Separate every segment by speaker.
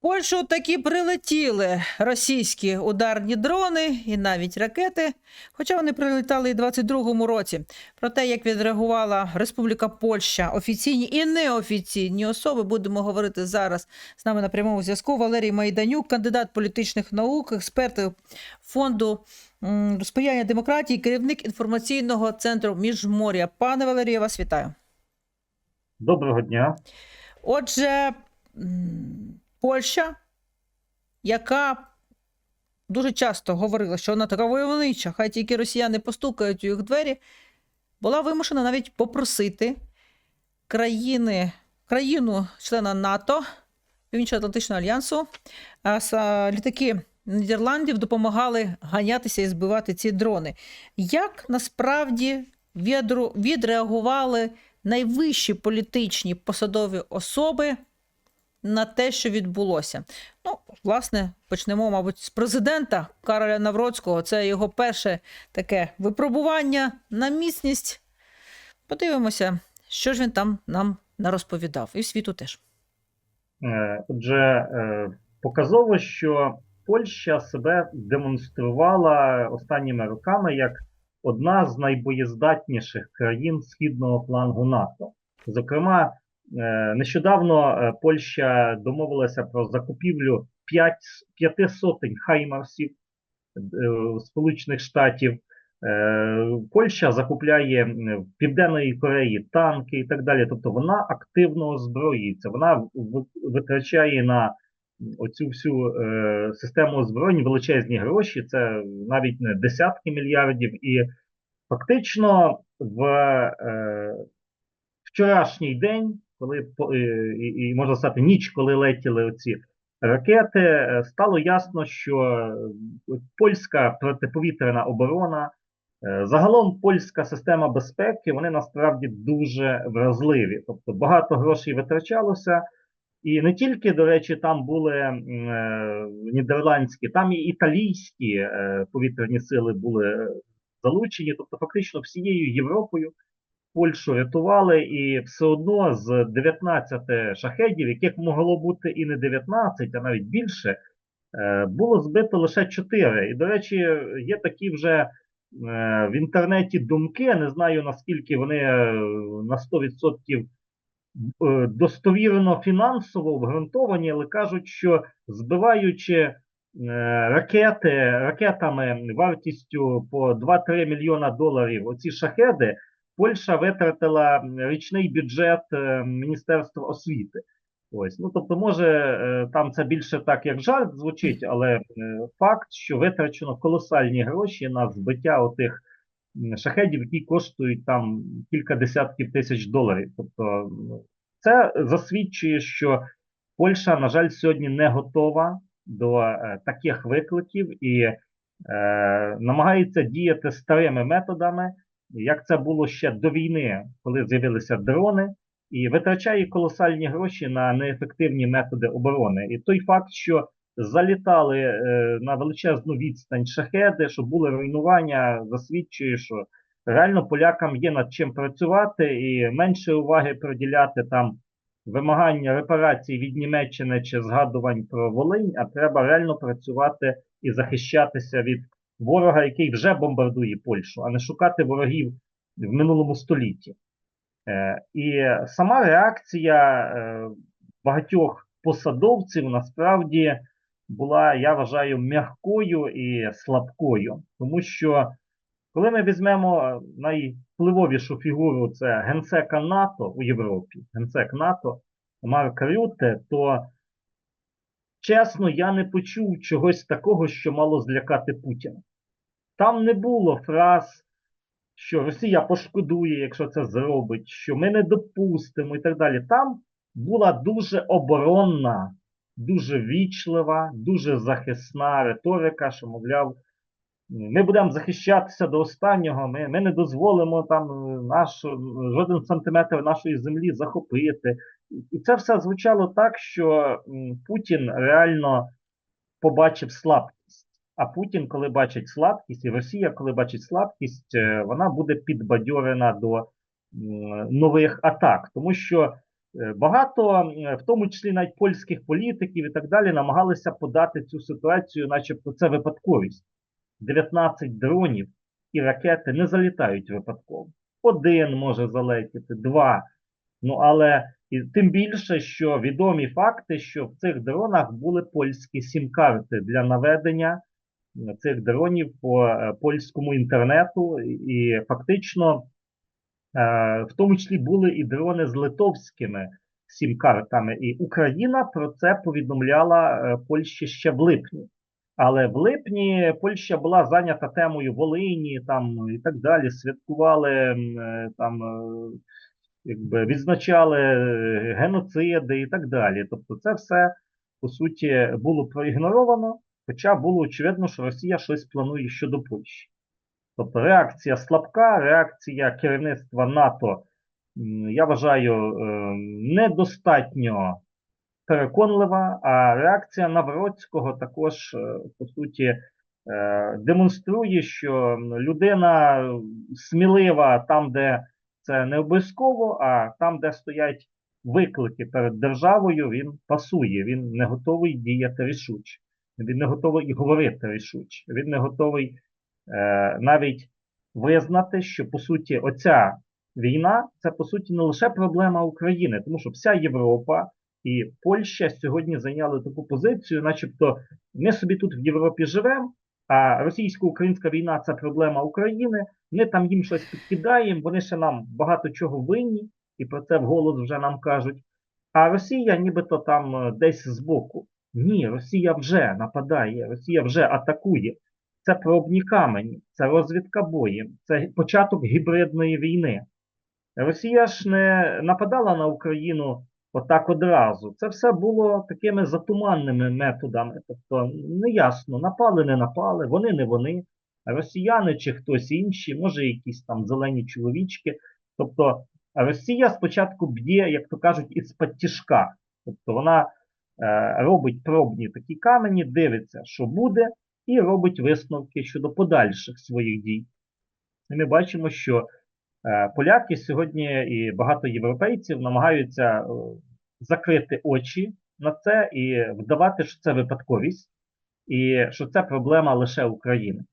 Speaker 1: Польщу таки прилетіли російські ударні дрони і навіть ракети, хоча вони прилітали і в 22-му році. Про те, як відреагувала Республіка Польща, офіційні і неофіційні особи, будемо говорити зараз. З нами на прямому зв'язку Валерій Майданюк, кандидат політичних наук, експерт фонду сприяння демократії, керівник інформаційного центру Міжморя. Пане Валерію, я вас вітаю.
Speaker 2: Доброго дня.
Speaker 1: Отже, Польща, яка дуже часто говорила, що вона така войовнича, хай тільки росіяни постукають у їх двері, була вимушена навіть попросити країни, країну члена НАТО, Північно-Атлантичного альянсу, літаки Нідерландів допомагали ганятися і збивати ці дрони. Як насправді відреагували найвищі політичні посадові особи на те, що відбулося. Ну, власне, почнемо, мабуть, з президента Кароля Навроцького. Це його перше таке випробування на міцність. Подивимося, що ж він там нам нарозповідав, і світу теж.
Speaker 2: Е, Отже, е, показово, що Польща себе демонструвала останніми роками як одна з найбоєздатніших країн східного флангу НАТО. Зокрема, нещодавно е, Польща домовилася про закупівлю 5, п'яти сотень хаймарсів е, Сполучених Штатів. Е, Польща закупляє в Південної Кореї танки і так далі. Тобто вона активно озброюється, вона витрачає на оцю всю е, систему озброєнь величезні гроші, це навіть не десятки мільярдів. І фактично в е, вчорашній день, коли е, і, і можна сказати, ніч, коли летіли оці ракети, е, стало ясно, що е, польська протиповітряна оборона. Загалом польська система безпеки вони насправді дуже вразливі. Тобто багато грошей витрачалося, і не тільки, до речі, там були е, нідерландські, там і італійські е, повітряні сили були залучені. Тобто, фактично всією Європою Польщу рятували, і все одно з 19 шахедів, яких могло бути і не 19, а навіть більше, е, було збито лише 4. І, до речі, є такі вже е, в інтернеті думки, не знаю наскільки вони е, на 100% е, достовірно фінансово обґрунтовані, але кажуть, що збиваючи ракети ракетами вартістю по 2-3 мільйона доларів, оці шахеди, Польща витратила річний бюджет е, Міністерства освіти. Ось, ну тобто, може, е, там це більше так, як жарт звучить, але е, факт, що витрачено колосальні гроші на збиття отих шахедів, які коштують там кілька десятків тисяч доларів. Тобто, ну, це засвідчує, що Польща, на жаль, сьогодні не готова до таких викликів і е, намагається діяти старими методами, як це було ще до війни, коли з'явилися дрони, і витрачає колосальні гроші на неефективні методи оборони. І той факт, що залітали е, на величезну відстань шахеди, що були руйнування, засвідчує, що реально полякам є над чим працювати і менше уваги приділяти там вимагання репарацій від Німеччини чи згадувань про Волинь, а треба реально працювати і захищатися від ворога, який вже бомбардує Польщу, а не шукати ворогів в минулому столітті. Е, і сама реакція е, багатьох посадовців насправді була, я вважаю, м'якою і слабкою, тому що коли ми візьмемо найвпливовішу фігуру, це генсека НАТО у Європі, генсек НАТО Марк Рютте, то чесно, я не почув чогось такого, що мало злякати Путіна. Там не було фраз, що Росія пошкодує, якщо це зробить, що ми не допустимо і так далі. Там була дуже оборонна, дуже вічлива, дуже захисна риторика, що, мовляв, ми будемо захищатися до останнього, ми, ми не дозволимо там наш, жоден сантиметр нашої землі захопити. І це все звучало так, що Путін реально побачив слабкість. А Путін, коли бачить слабкість, і Росія, коли бачить слабкість, е, вона буде підбадьорена до нових атак. Тому що Е, Багато, в тому числі навіть польських політиків і так далі, намагалися подати цю ситуацію, начебто це випадковість. 19 дронів і ракети не залітають випадково. Один може залетіти, два. Ну але і тим більше, що відомі факти, що в цих дронах були польські сім-карти для наведення цих дронів по е, польському інтернету, і- фактично, е, в тому числі були і дрони з литовськими сім-картами. І Україна про це повідомляла е, Польщі ще в липні. Але в липні Польща була зайнята темою Волині там і так далі. Святкували е, там, е, якби відзначали е, геноциди і так далі. Тобто, це все по суті було проігноровано, хоча було очевидно, що Росія щось планує щодо Польщі. Тобто реакція слабка, реакція керівництва НАТО, я вважаю, е, недостатньо переконлива, а реакція Навроцького також, е, по суті, е, демонструє, що людина смілива там, де це не обов'язково, а там, де стоять виклики перед державою, він пасує, він не готовий діяти рішуче, він не готовий і говорити рішуче, він не готовий е, навіть визнати, що по суті оця війна це по суті не лише проблема України, тому що вся Європа і Польща сьогодні зайняли таку позицію, начебто ми собі тут в Європі живемо, а російсько-українська війна це проблема України. Ми там їм щось підкидаємо, вони ще нам багато чого винні, і про це вголос вже нам кажуть. А Росія нібито там е, десь збоку. Ні, Росія вже нападає, Росія вже атакує. Це пробні камені, це розвідка боєм, це початок гібридної війни. Росія ж не нападала на Україну отак одразу. Це все було такими затуманними методами. Тобто неясно, напали, не напали, вони не вони, росіяни чи хтось інший, може якісь там зелені чоловічки. Тобто Росія спочатку б'є, як то кажуть, із-під тяжка. Тобто вона робить пробні такі камені, дивиться, що буде, і робить висновки щодо подальших своїх дій. І ми бачимо, що е, поляки сьогодні і багато європейців намагаються е, закрити очі на це і вдавати, що це випадковість, і що це проблема лише України.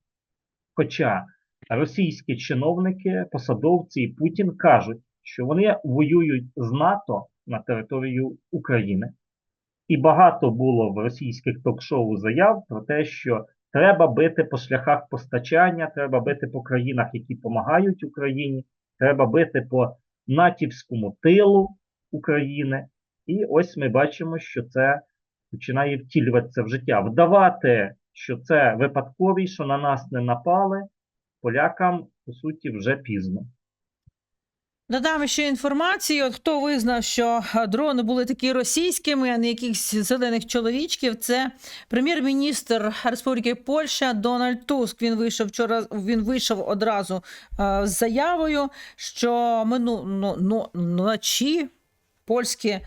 Speaker 2: Хоча російські чиновники, посадовці і Путін кажуть, що вони воюють з НАТО на територію України. І багато було в російських ток-шоу заяв про те, що треба бити по шляхах постачання, треба бити по країнах, які допомагають Україні, треба бити по натівському тилу України. І ось ми бачимо, що це починає втілюватися в життя. Вдавати, що це випадковість, що на нас не напали, полякам, по суті, вже пізно.
Speaker 1: Додам ще інформацію. От хто визнав, що дрони були такі російськими, а не якихось зелених чоловічків. Це прем'єр-міністр Республіки Польща Дональд Туск. Він вийшов вчора. Він вийшов одразу а, з заявою, що мину ну, ну, ночі. польський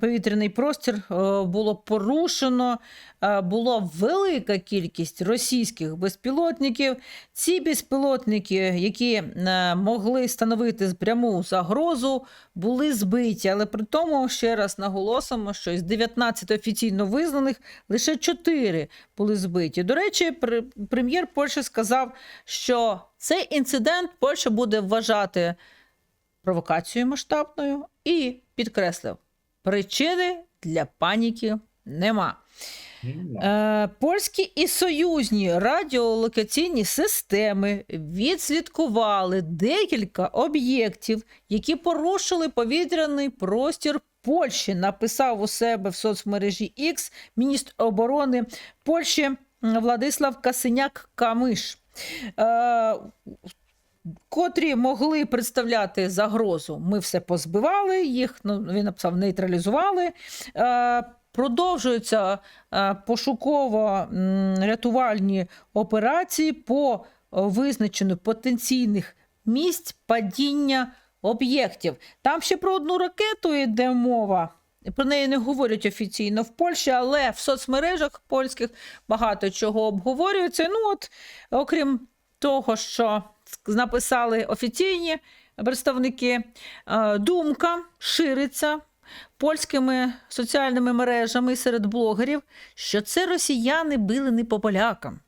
Speaker 1: повітряний простір е, було порушено. е, Була велика кількість російських безпілотників. Ці безпілотники, які е, могли становити пряму загрозу, були збиті. Але при тому ще раз наголосимо, що з 19 офіційно визнаних лише 4 були збиті. До речі, пр- прем'єр Польщі сказав, що цей інцидент Польща буде вважати провокацією масштабною і підкреслив, причини для паніки нема. Е, польські і союзні радіолокаційні системи відслідкували декілька об'єктів, які порушили повітряний простір Польщі. Написав у себе в соцмережі X міністр оборони Польщі Владислав Касиняк Камиш. Е, котрі могли представляти загрозу. Ми все позбивали їх. Ну він написав, нейтралізували. Е, продовжуються е, пошуково-рятувальні операції по е, визначенню потенційних місць падіння об'єктів. Там ще про одну ракету йде мова. Про неї не говорять офіційно в Польщі, але в соцмережах польських багато чого обговорюється. Ну, от, окрім того, що написали офіційні представники, е, думка шириться польськими соціальними мережами серед блогерів, що це росіяни били не по полякам,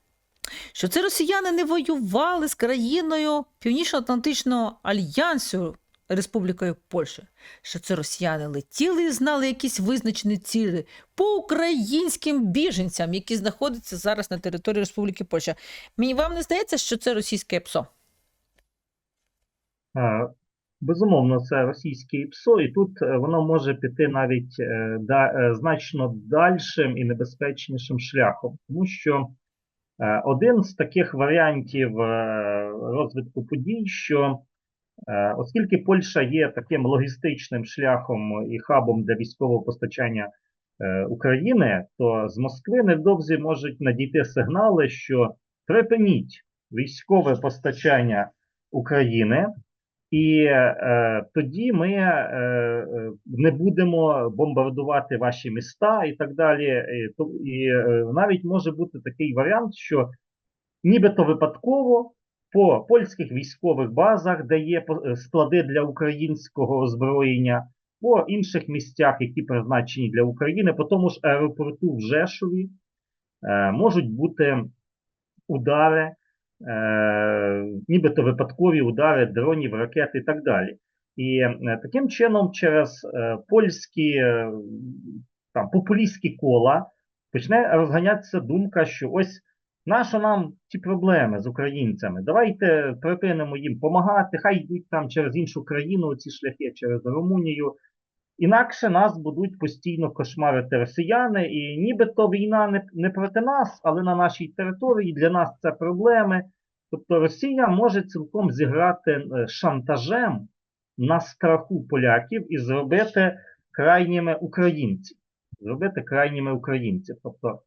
Speaker 1: що це росіяни не воювали з країною Північно-Атлантичного альянсу Республікою Польща, що це росіяни летіли і знали якісь визначені цілі по українським біженцям, які знаходяться зараз на території Республіки Польща. Мені вам не здається, що це російське ПСО?
Speaker 2: Е, Безумовно, це російське ПСО, і тут е, воно може піти навіть е, да, значно дальшим і небезпечнішим шляхом, тому що один з таких варіантів розвитку подій, що оскільки Польща є таким логістичним шляхом і хабом для військового постачання України, то з Москви невдовзі можуть надійти сигнали, що припиніть військове постачання України. І е, тоді ми е, е, не будемо бомбардувати ваші міста і так далі. І, і е, навіть може бути такий варіант, що нібито випадково по польських військових базах, де є е, склади для українського озброєння, по інших місцях, які призначені для України, по тому ж аеропорту в Жешові, е, можуть бути удари нібито випадкові удари дронів, ракет і так далі. І е, таким чином, через е, польські е, там, популістські кола почне розганятися думка, що ось нащо нам ті проблеми з українцями? Давайте припинимо їм допомагати, хай йдуть там через іншу країну ці шляхи, через Румунію. Інакше нас будуть постійно кошмарити росіяни, і нібито війна не, не проти нас, але на нашій території для нас це проблеми. Тобто Росія може цілком зіграти е, шантажем на страху поляків і зробити крайніми українців. Зробити крайніми українців. Тобто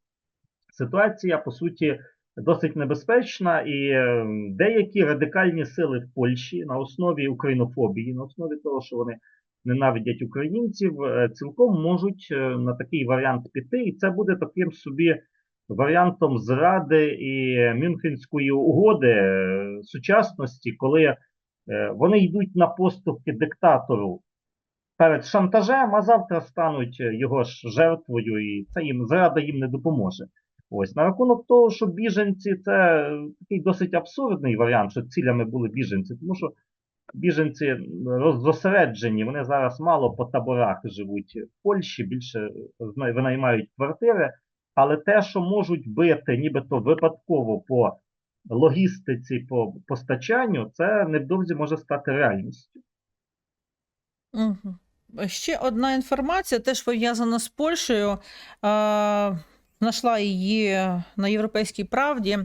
Speaker 2: ситуація, по суті, досить небезпечна, і е, деякі радикальні сили в Польщі на основі українофобії, на основі того, що вони ненавидять українців, е, цілком можуть е, на такий варіант піти, і це буде таким собі варіантом зради і Мюнхенської угоди е, сучасності, коли вони йдуть на поступки диктатору перед шантажем, а завтра стануть його ж жертвою, і це їм зрада їм не допоможе. Ось на рахунок того, що біженці це такий досить абсурдний варіант, що цілями були біженці, тому що біженці роз- зосереджені, вони зараз мало по таборах живуть в Польщі, більше винаймають квартири, але те, що можуть бити нібито випадково по логістиці, по постачанню, це невдовзі може стати реальністю.
Speaker 1: Ще одна інформація, теж пов'язана з Польщею. Знайшла її на Європейській правді.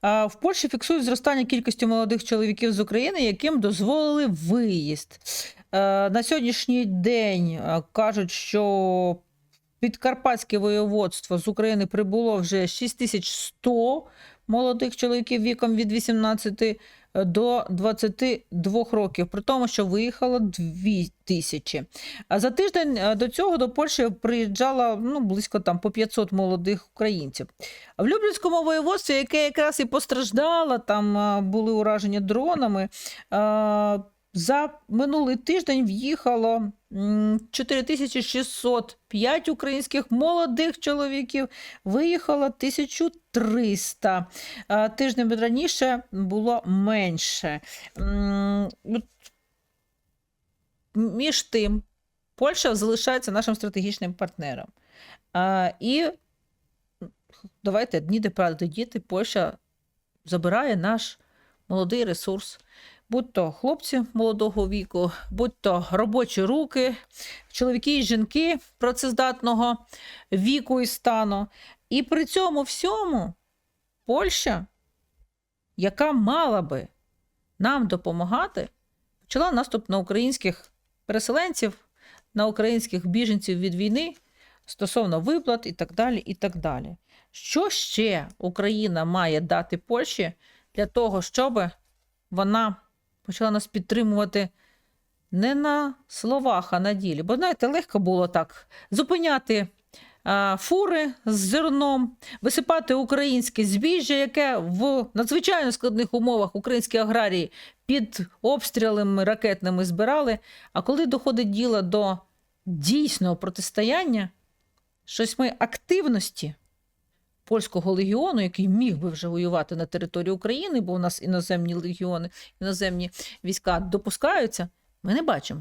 Speaker 1: А, в Польщі фіксують зростання кількості молодих чоловіків з України, яким дозволили виїзд. На сьогоднішній день кажуть, що Підкарпатське воєводство з України прибуло вже 6100 молодих чоловіків віком від 18 до 22 років, при тому, що виїхало 2 тисячі. А за тиждень е, до цього до Польщі приїжджало ну, близько там по 500 молодих українців. В Люблінському воєводстві, яке якраз і постраждало, там е, були уражені дронами. е, За минулий тиждень в'їхало 4605 українських молодих чоловіків, виїхало 1300. А Тижнем раніше було менше. Між тим, Польща залишається нашим стратегічним партнером. І давайте дні де правди діти, Польща забирає наш молодий ресурс. Будь то хлопці молодого віку, будь то робочі руки, чоловіки і жінки працездатного віку і стану. І при цьому всьому Польща, яка мала би нам допомагати, почала наступ на українських переселенців, на українських біженців від війни стосовно виплат і так далі. і так далі. Що ще Україна має дати Польщі для того, щоб вона почала нас підтримувати не на словах, а на ділі? Бо знаєте, легко було так зупиняти фури з зерном, висипати українське збіжжя, яке в надзвичайно складних умовах українські аграрії під обстрілами ракетними збирали. А коли доходить діло до дійсного протистояння, щось ми активності польського легіону, який міг би вже воювати на території України, бо у нас іноземні легіони, іноземні війська допускаються, ми не бачимо.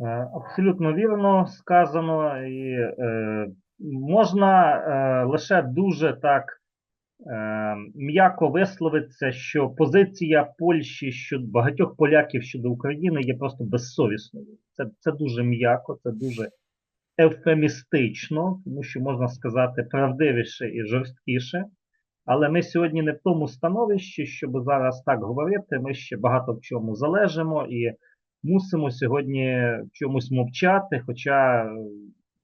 Speaker 2: Е, Абсолютно вірно сказано, і е, можна е, лише дуже так е, м'яко висловитися, що позиція Польщі щодо багатьох поляків щодо України є просто безсовісною. Це, це дуже м'яко, це дуже ефемістично, тому що можна сказати правдивіше і жорсткіше. Але ми сьогодні не в тому становищі, щоб зараз так говорити. Ми ще багато в чому залежимо і мусимо сьогодні в чомусь мовчати, хоча е,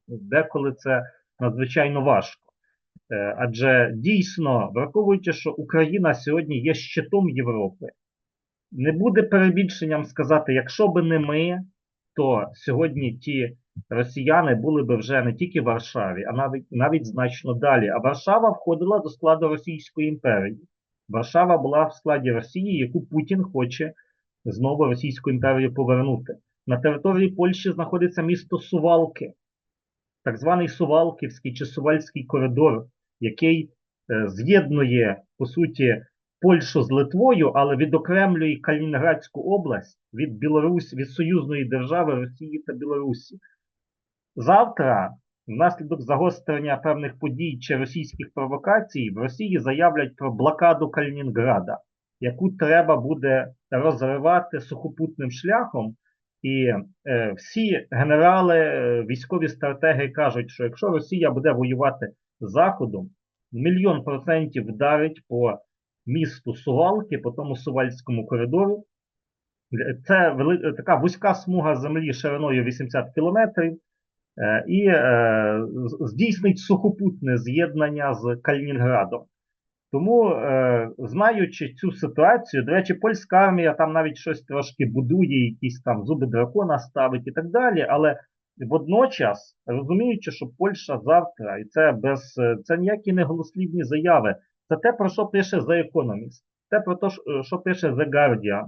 Speaker 2: деколи це надзвичайно важко. Е, Адже дійсно, враховуючи, що Україна сьогодні є щитом Європи, не буде перебільшенням сказати, якщо би не ми, то сьогодні ті росіяни були би вже не тільки в Варшаві, а навіть, навіть значно далі. А Варшава входила до складу Російської імперії. Варшава була в складі Росії, яку Путін хоче знову Російську імперію повернути. На території Польщі знаходиться місто Сувалки, так званий Сувалківський чи Сувальський коридор, який е, з'єднує, по суті, Польщу з Литвою, але відокремлює Калінінградську область від Білорусь, від союзної держави Росії та Білорусі. Завтра, внаслідок загострення певних подій чи російських провокацій, в Росії заявлять про блокаду Калінінграда, яку треба буде розривати сухопутним шляхом. І е, всі генерали, е, військові стратеги кажуть, що якщо Росія буде воювати з Заходом, мільйон процентів вдарить по місту Сувалки, по тому Сувальському коридору. Це вели... така вузька смуга землі шириною 80 кілометрів, е, і е, здійснить сухопутне з'єднання з Калінінградом. Тому, е, знаючи цю ситуацію, до речі, польська армія там навіть щось трошки будує, якісь там зуби дракона ставить і так далі. Але водночас, розуміючи, що Польща завтра, і це без е, це ніякі не голослівні заяви, це те, про що пише The Economist, те про те, що- пише The Guardian,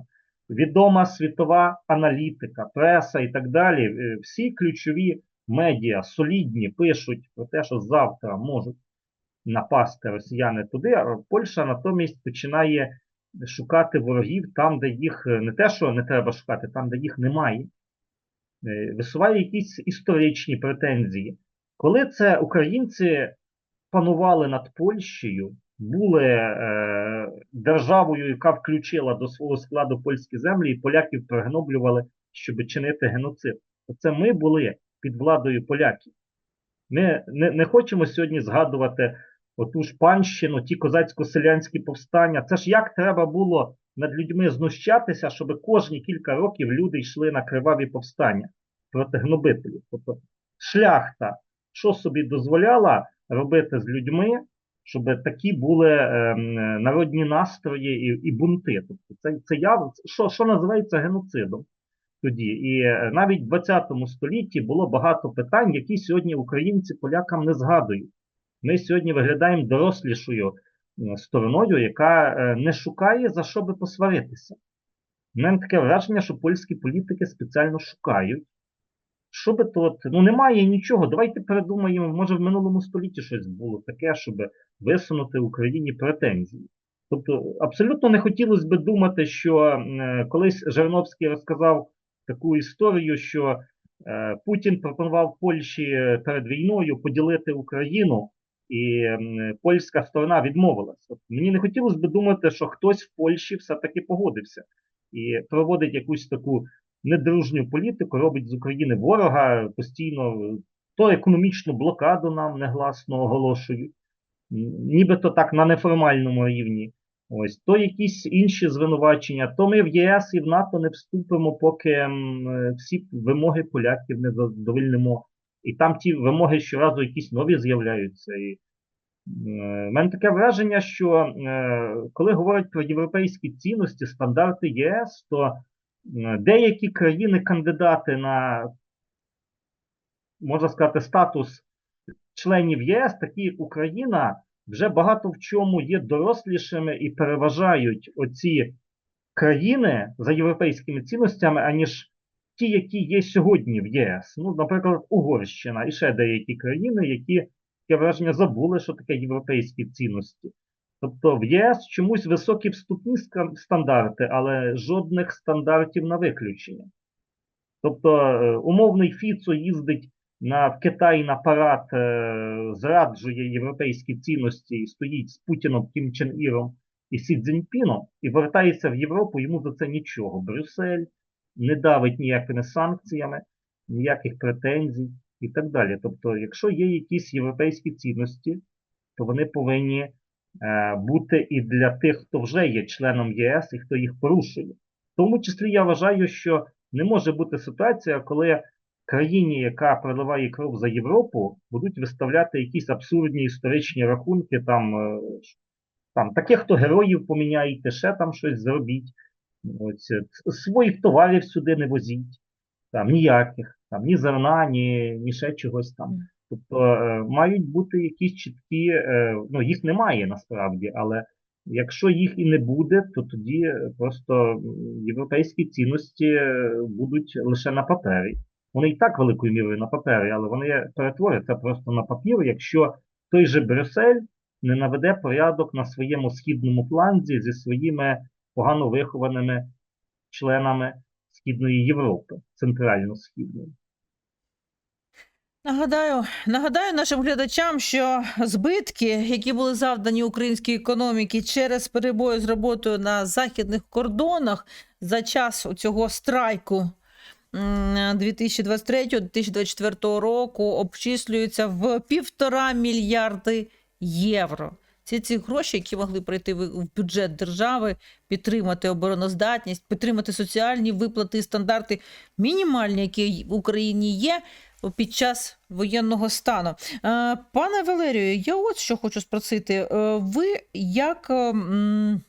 Speaker 2: відома світова аналітика, преса і так далі. Е, Всі ключові медіа солідні пишуть про те, що завтра можуть напасти росіяни туди, а Польща натомість починає шукати ворогів там, де їх е, не те, що не треба шукати, там, де їх немає. Е, Висуває якісь історичні претензії. Коли це українці панували над Польщею, були е, державою, яка включила до свого складу польські землі, і поляків пригноблювали, щоб чинити геноцид. Оце ми були під владою поляків. Ми не, не хочемо сьогодні згадувати оту ж панщину, ті козацько-селянські повстання. Це ж як треба було над людьми знущатися, щоб кожні кілька років люди йшли на криваві повстання проти гнобителів. Тобто шляхта, що собі дозволяла робити з людьми, щоб такі були ем, народні настрої і, і бунти. Тобто це, це яв, що, що називається геноцидом тоді. І е, навіть в 20 столітті було багато питань, які сьогодні українці полякам не згадують. Ми сьогодні виглядаємо дорослішою стороною, яка е, не шукає за що би посваритися. У мене таке враження, що польські політики спеціально шукають. Що би тут, ну немає нічого. Давайте передумаємо, може в минулому столітті щось було таке, щоб висунути Україні претензії. Тобто, абсолютно не хотілося би думати, що е, колись Жириновський розказав таку історію, що е, Путін пропонував Польщі е, перед війною поділити Україну, і польська сторона відмовилась. От мені не хотілося б думати, що хтось в Польщі все-таки погодився і проводить якусь таку недружню політику, робить з України ворога постійно, то економічну блокаду нам негласно оголошують, нібито так на неформальному рівні. Ось то якісь інші звинувачення. То ми в ЄС і в НАТО не вступимо, поки всі вимоги поляків не задовольнимо. І там ті вимоги щоразу якісь нові з'являються. І в мене таке враження, що е, коли говорять про європейські цінності, стандарти ЄС, то деякі країни-кандидати на, можна сказати, статус членів єС, такі як Україна, вже багато в чому є дорослішими і переважають оці країни за європейськими цінностями, аніж ті, які є сьогодні в ЄС. Ну, наприклад, Угорщина і ще деякі країни, які таке враження забули, що таке європейські цінності. Тобто в ЄС чомусь високі вступні стандарти, але жодних стандартів на виключення. Тобто е, умовний Фіцо їздить на, в Китай на парад, е, зраджує європейські цінності і стоїть з Путіном, Кім Чен Іром і Сі Цзіньпіном і вертається в Європу, йому за це нічого. Брюссель не давить ніякими санкціями, ніяких претензій і так далі. Тобто, якщо є якісь європейські цінності, то вони повинні е, бути і для тих, хто вже є членом ЄС і хто їх порушує. В тому числі я вважаю, що не може бути ситуація, коли країні, яка проливає кров за Європу, будуть виставляти якісь абсурдні історичні рахунки, там, е, там таких то героїв поміняйте, ще там щось зробіть. Ось, е, своїх товарів сюди не возіть, там ніяких, там ні зерна, ні, ні ще чогось там. Тобто е, мають бути якісь чіткі, ну їх немає насправді, але якщо їх і не буде, то тоді просто європейські цінності будуть лише на папері. Вони і так великою мірою на папері, але вони перетворяться просто на папір, якщо той же Брюссель не наведе порядок на своєму східному фланзі зі своїми погано вихованими членами Східної Європи, центрально-східної.
Speaker 1: Нагадаю, нагадаю нашим глядачам, що збитки, які були завдані українській економіці через перебої з роботою на західних кордонах за час цього страйку 2023-2024 року, обчислюються в півтора мільярди євро. Це ці гроші, які могли прийти в бюджет держави, підтримати обороноздатність, підтримати соціальні виплати і стандарти мінімальні, які в Україні є під час воєнного стану. Е, Пане Валерію, я от що хочу спросити. Е, Ви як е, м,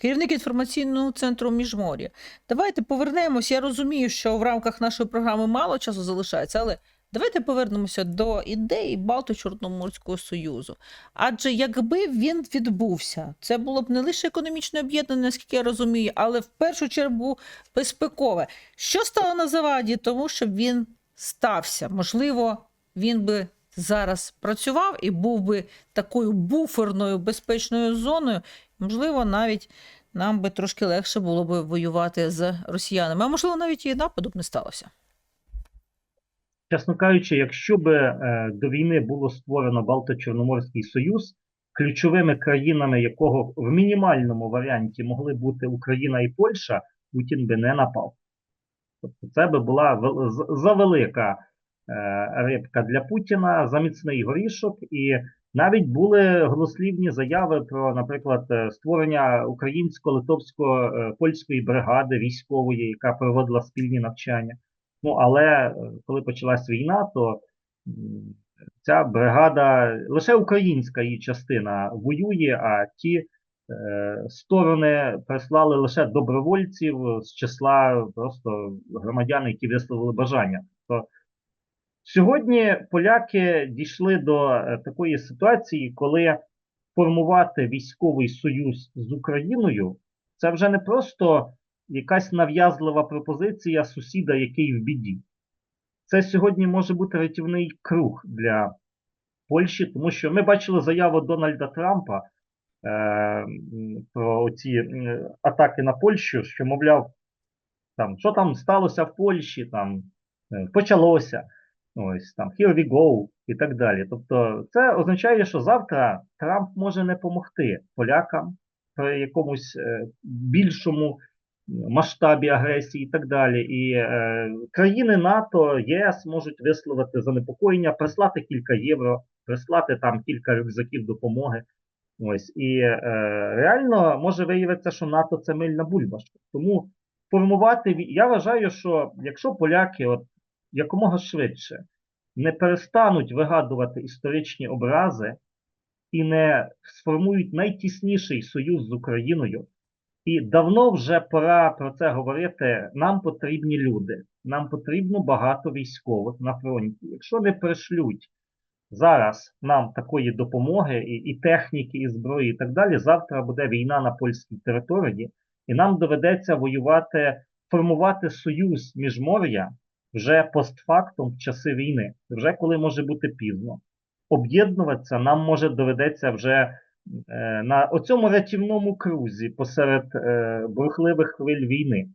Speaker 1: керівник інформаційного центру Міжмор'я, давайте повернемось. Я розумію, що в рамках нашої програми мало часу залишається, але давайте повернемося до ідеї Балто-Чорноморського Союзу. Адже якби він відбувся, це було б не лише економічне об'єднання, наскільки я розумію, але в першу чергу безпекове. Що стало на заваді, тому щоб він стався? Можливо, він би зараз працював і був би такою буферною безпечною зоною. Можливо, навіть нам би трошки легше було б воювати з росіянами. А можливо, навіть і нападу б не сталося.
Speaker 2: Чесно кажучи, якщо би е, до війни було створено Балто-Чорноморський Союз, ключовими країнами якого в мінімальному варіанті могли бути Україна і Польща, Путін би не напав. Тобто це би була вел- завелика е, рибка для Путіна, заміцний горішок, і навіть були голослівні заяви про, наприклад, е, створення українсько-литовсько-польської бригади військової, яка проводила спільні навчання. Ну, але е, коли почалась війна, то ця бригада, лише українська її частина воює, а ті е, сторони прислали лише добровольців з числа просто громадян, які висловили бажання. То сьогодні поляки дійшли до е, такої ситуації, коли формувати військовий союз з Україною це вже не просто якась нав'язлива пропозиція сусіда, який в біді. Це сьогодні може бути рятівний круг для Польщі, тому що ми бачили заяву Дональда Трампа е, про ці атаки на Польщу, що, мовляв, там, що там сталося в Польщі, там е, почалося, ось там here we go і так далі. Тобто, це означає, що завтра Трамп може не допомогти полякам при якомусь е, більшому масштабі агресії і так далі. І е, країни НАТО, ЄС можуть висловити занепокоєння, прислати кілька євро, прислати там кілька рюкзаків допомоги. Ось і е, реально може виявитися, що НАТО це мильна бульбашка. Тому формувати я вважаю, що якщо поляки от якомога швидше не перестануть вигадувати історичні образи і не сформують найтісніший союз з Україною, і давно вже пора про це говорити. Нам потрібні люди, нам потрібно багато військових на фронті. Якщо не пришлють зараз нам такої допомоги, і, і техніки, і зброї, і так далі, завтра буде війна на польській території, і нам доведеться воювати формувати союз міжмор'я вже постфактум в часи війни, вже коли може бути пізно. Об'єднуватися нам може доведеться вже е, на оцьому рятівному крузі посеред е, бурхливих хвиль війни.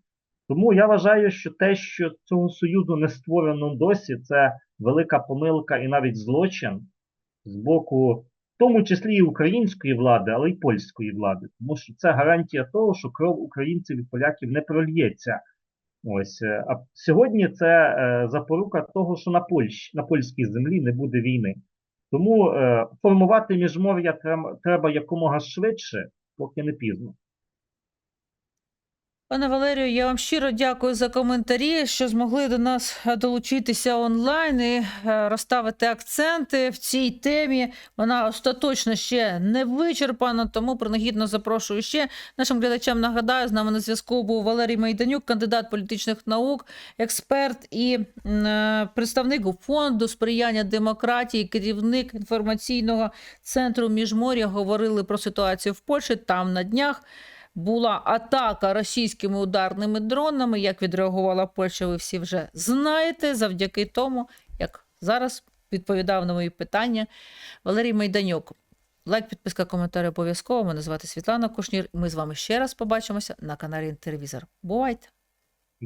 Speaker 2: Тому я вважаю, що те, що цього союзу не створено досі, це велика помилка і навіть злочин з боку, в тому числі і української влади, але й польської влади, тому що це гарантія того, що кров українців і поляків не прольється. Ось е, а сьогодні це е, запорука того, що на Польщ, на польській землі не буде війни. Тому е, формувати міжмор'я треба, треба якомога швидше, поки не пізно.
Speaker 1: Пане Валерію, я вам щиро дякую за коментарі, що змогли до нас е, долучитися онлайн і е, розставити акценти в цій темі. Вона остаточно ще не вичерпана, тому принагідно запрошую ще нашим глядачам. Нагадаю, з нами на зв'язку був Валерій Майданюк, кандидат політичних наук, експерт і е, представник фонду сприяння демократії, керівник інформаційного центру Міжмор'я. Говорили про ситуацію в Польщі. Там на днях була атака російськими ударними дронами. Як відреагувала Польща, ви всі вже знаєте, завдяки тому, як зараз відповідав на мої питання Валерій Майданюк. Лайк, підписка, коментар обов'язково. Мене звати Світлана Кушнір. Ми з вами ще раз побачимося на каналі Інтервізор. Бувайте!